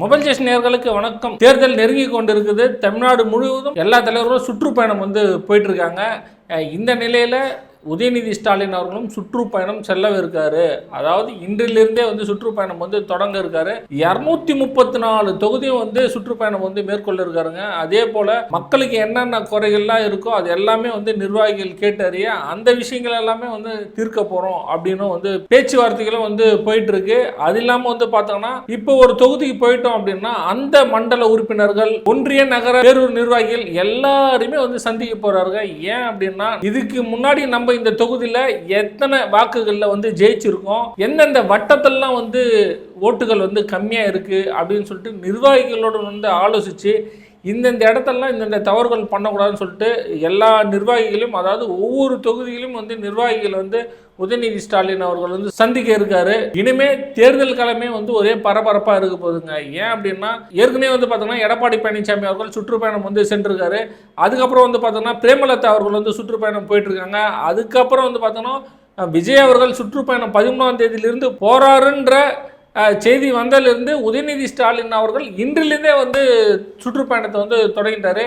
Mobile station நேர்களுக்கு வணக்கம். தேர்தல் நெருங்கி கொண்டிருக்குது. தமிழ்நாடு முழுவதும் எல்லா தலைவர்களும் சுற்றுப்பயணம் வந்து போயிட்டு இருக்காங்க. இந்த நிலையில உதயநிதி ஸ்டாலின் அவர்களும் சுற்றுப்பயணம் செல்லவிருக்காரு அதாவது இன்றிலிருந்தே வந்து சுற்றுப்பயணம் வந்து தொடங்க இருக்காரு. இரநூத்தி முப்பத்தி நாலு தொகுதியும் வந்து சுற்றுப்பயணம் வந்து மேற்கொள்ள இருக்காருங்க. அதே போல மக்களுக்கு என்னென்ன குறைகள்லாம் இருக்கோ அது எல்லாமே வந்து நிர்வாகிகள் கேட்டறிய அந்த விஷயங்கள் எல்லாமே வந்து தீர்க்க போறோம் அப்படின்னு வந்து பேச்சுவார்த்தைகளும் வந்து போயிட்டு இருக்கு அது இல்லாம வந்து பார்த்தோம்னா இப்போ ஒரு தொகுதிக்கு போயிட்டோம் அப்படின்னா அந்த மண்டல உறுப்பினர்கள் ஒன்றிய நகர பேரூர் நிர்வாகிகள் எல்லாருமே வந்து சந்திக்க போறாருங்க. ஏன் அப்படின்னா இதுக்கு முன்னாடி நம்ம இந்த தொகுதியில் எத்தனை வாக்குகளில் வந்து ஜெயிச்சிருக்கோம்? எந்தெந்த வட்டத்திலலாம் வந்து ஓட்டுகள் வந்து கம்மியாக இருக்குது அப்படின்னு சொல்லிட்டு நிர்வாகிகளோட வந்து ஆலோசித்து இந்தந்த இடத்தெல்லாம் இந்தந்த தவறுகள் பண்ணக்கூடாதுன்னு சொல்லிட்டு எல்லா நிர்வாகிகளும் அதாவது ஒவ்வொரு தொகுதியிலும் வந்து நிர்வாகிகள் வந்து உதயநிதி ஸ்டாலின் அவர்கள் வந்து சந்திக்க இருக்காரு. இனிமே தேர்தல் காலமே வந்து ஒரே பரபரப்பாக இருக்க போகுதுங்க. ஏன் அப்படின்னா ஏற்கனவே வந்து பார்த்தோம்னா எடப்பாடி பழனிசாமி அவர்கள் சுற்றுப்பயணம் வந்து சென்றிருக்காரு. அதுக்கப்புறம் வந்து பார்த்தோம்னா பிரேமலதா அவர்கள் வந்து சுற்றுப்பயணம் போயிட்டுருக்காங்க. அதுக்கப்புறம் வந்து பார்த்தோம்னா விஜய் அவர்கள் சுற்றுப்பயணம் பதிமூணாம் தேதியிலிருந்து போறாருன்ற செய்தி வந்ததிலிருந்து உதயநிதி ஸ்டாலின் அவர்கள் இன்றிலிருந்தே வந்து சுற்றுப்பயணத்தை வந்து தொடங்கிட்டார்.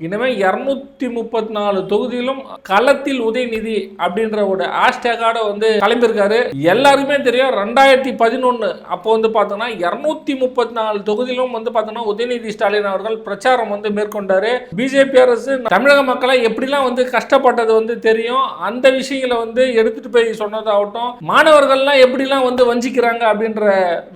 இனிமேல் இரநூத்தி முப்பத்தி நாலு தொகுதியிலும் களத்தில் உதயநிதி அப்படின்ற ஒரு ஹேஷ்டேகோட வந்து கிளம்பியிருக்காரு. எல்லாருக்குமே தெரியும் ரெண்டாயிரத்தி பதினொன்று அப்போ வந்து பார்த்தோன்னா இரநூத்தி முப்பத்தி நாலு தொகுதியிலும் வந்து பார்த்தோன்னா உதயநிதி ஸ்டாலின் அவர்கள் பிரச்சாரம் வந்து மேற்கொண்டாரு. பிஜேபி அரசு தமிழக மக்களை எப்படிலாம் வந்து கஷ்டப்பட்டது வந்து தெரியும் அந்த விஷயங்களை வந்து எடுத்துட்டு போய் சொன்னதாகட்டும் மாணவர்கள்லாம் எப்படிலாம் வந்து வஞ்சிக்கிறாங்க அப்படின்ற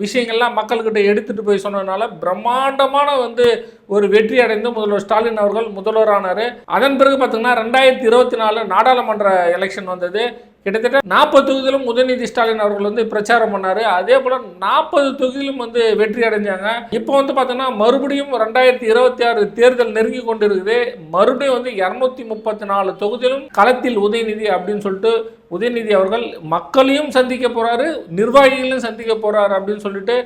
விஷயங்கள்லாம் மக்கள்கிட்ட எடுத்துட்டு போய் சொன்னதுனால பிரம்மாண்டமான வந்து ஒரு வெற்றி அடைந்து முதல்வர் ஸ்டாலின் அவர்கள் முதல்வரானார். அதன் பிறகு பார்த்தீங்கன்னா ரெண்டாயிரத்தி இருபத்தி நாலு நாடாளுமன்ற எலெக்ஷன் வந்தது. கிட்டத்தட்ட நாற்பது தொகுதியிலும் உதயநிதி ஸ்டாலின் அவர்கள் வந்து பிரச்சாரம் பண்ணார். அதே போல் நாற்பது தொகுதியிலும் வந்து வெற்றி அடைஞ்சாங்க. இப்போ வந்து பார்த்தோன்னா மறுபடியும் ரெண்டாயிரத்தி இருபத்தி ஆறு தேர்தல் நெருங்கி கொண்டு இருக்குது மறுபடியும் வந்து இரநூத்தி முப்பத்தி நாலு தொகுதியிலும் களத்தில் உதயநிதி அப்படின்னு சொல்லிட்டு உதயநிதி அவர்கள் மக்களையும் சந்திக்க போறாரு நிர்வாகிகளையும் சந்திக்க போறாரு அப்படின்னு சொல்லிட்டு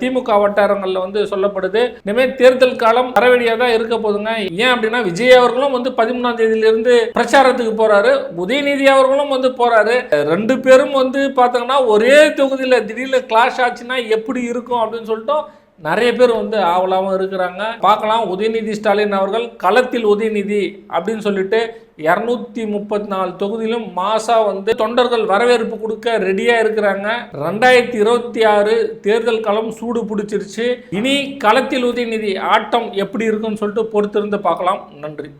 திமுக வட்டாரங்களில் வந்து சொல்லப்படுது. இனிமேல் தேர்தல் காலம் வரவேடியாக தான் இருக்க போதுங்க ஏன் அப்படின்னா விஜய் அவர்களும் வந்து பதிமூணாம் தேதியிலிருந்து பிரச்சாரத்துக்கு போறாரு. உதயநிதி அவர்களும் வந்து போறாரு. ரெண்டு பேரும் வந்து பார்த்தோங்கன்னா ஒரே தொகுதியில் திடீர்னு கிளாஷ் ஆச்சுன்னா எப்படி இருக்கும் அப்படின்னு சொல்லிட்டு நிறைய பேர் வந்து ஆவலாகவும் இருக்கிறாங்க. பார்க்கலாம் உதயநிதி ஸ்டாலின் அவர்கள் களத்தில் உதயநிதி அப்படின்னு சொல்லிட்டு இரநூத்தி முப்பத்தி நாலு தொகுதியிலும் மாசா வந்து தொண்டர்கள் வரவேற்பு கொடுக்க ரெடியா இருக்கிறாங்க. ரெண்டாயிரத்தி இருபத்தி ஆறு தேர்தல் களம் சூடு பிடிச்சிருச்சு. இனி களத்தில் உதயநிதி ஆட்டம் எப்படி இருக்குன்னு சொல்லிட்டு பொறுத்திருந்து பார்க்கலாம். நன்றி.